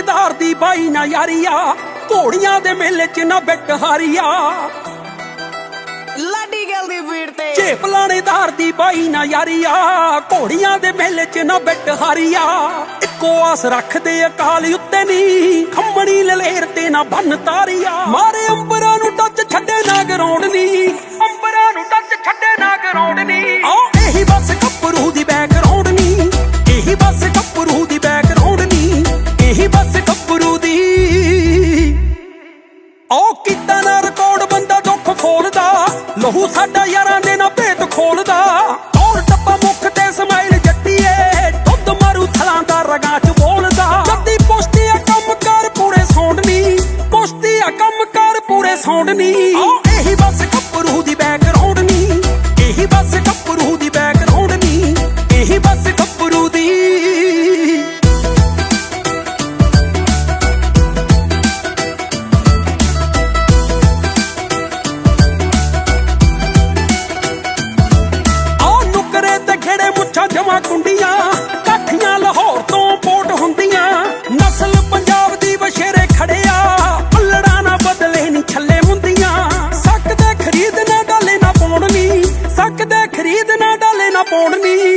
ਧਾਰਦੀ ਬਾਈ ਨਾ ਯਾਰੀਆ ਘੋੜੀਆਂ ਦੇ ਮੇਲੇ 'ਚ ਨਾ ਬਿੱਟ ਹਾਰੀਆ। ਲਾਡੀ ਗੱਲ ਦੀ ਬੀੜ ਤੇ। ਝੇਪ ਲਾਣੇਦਾਰ ਦੀ ਬਾਈ ਨਾ ਯਾਰੀਆ ਘੋੜੀਆਂ ਦੇ ਮੇਲੇ 'ਚ ਨਾ ਬਿੱਟ ਹਾਰੀਆ। ਇੱਕੋ ਆਸ ਰੱਖਦੇ ਅਕਾਲ ਉੱਤੇ ਨੀ ਖੰਮਣੀ ਲਲੇਰ ਤੇ ਨਾ ਬੰਨ ਤਾਰੀਆ। ਮਾਰੇ ਅੰਬਰਾਂ ਨੂੰ ਟੱਚ ਛੱਡੇ ਨਾ ਗਰਾਉਂਡ ਨੀ। ਉਹ ਕੀਤਾ ਨਾ ਰਿਕਾਰਡ ਬੰਦਾ ਦੁੱਖ ਖੋਲਦਾ। ਲਹੂ ਸਾਡਾ ਯਾਰਾਂ ਦੇ ਨਾ ਭੇਤ ਖੋਲਦਾ। ਔਰ ਟੱਪਾ ਮੁੱਖ ਤੇ ਸਮਾਈਲ ਜੱਟੀਏ, ਦੁੱਧ ਮਾਰੂ ਥਲਾਂ ਦਾ ਰਗਾਂ ਚ ਬੋਲਦਾ। ਜੱਦੀ ਪੁਸ਼ਤੀ ਆ ਕੰਮ ਕਰ ਪੂਰੇ ਸੌਂਡਨੀ ਪੁਸ਼ਤੀ ਆ ਕੰਮ ਕਰ ਪੂਰੇ ਸੌਂਡਨੀ ਇਹੀ ਬਸ ਗੱਭਰੂ ਦੀ ਬੈਕਗ੍ਰਾਉਂਡ ਨੀ ਇਹੀ ਬਸ ਲਾਵਾਂ ਕੁੰਡੀਆਂ ਕਾਠੀਆਂ ਲਾਹੌਰ ਤੋਂ ਪੋਟ ਹੁੰਦੀਆਂ। ਨਸਲ ਪੰਜਾਬ ਦੀ ਬਸ਼ੇਰੇ ਖੜਿਆ ਪੱਲੜਾ ਨਾ ਬਦਲੇ ਨਹੀਂ ਛੱਲੇ ਹੁੰਦੀਆਂ ਸਕਦੇ ਖਰੀਦ ਨਾ ਡਾਲੇ ਨਾ ਪਾਉਣ ਨਹੀਂ ਸਕਦੇ ਖਰੀਦ ਨਾ ਡਾਲੇ ਨਾ ਪਾਉਣ ਨਹੀਂ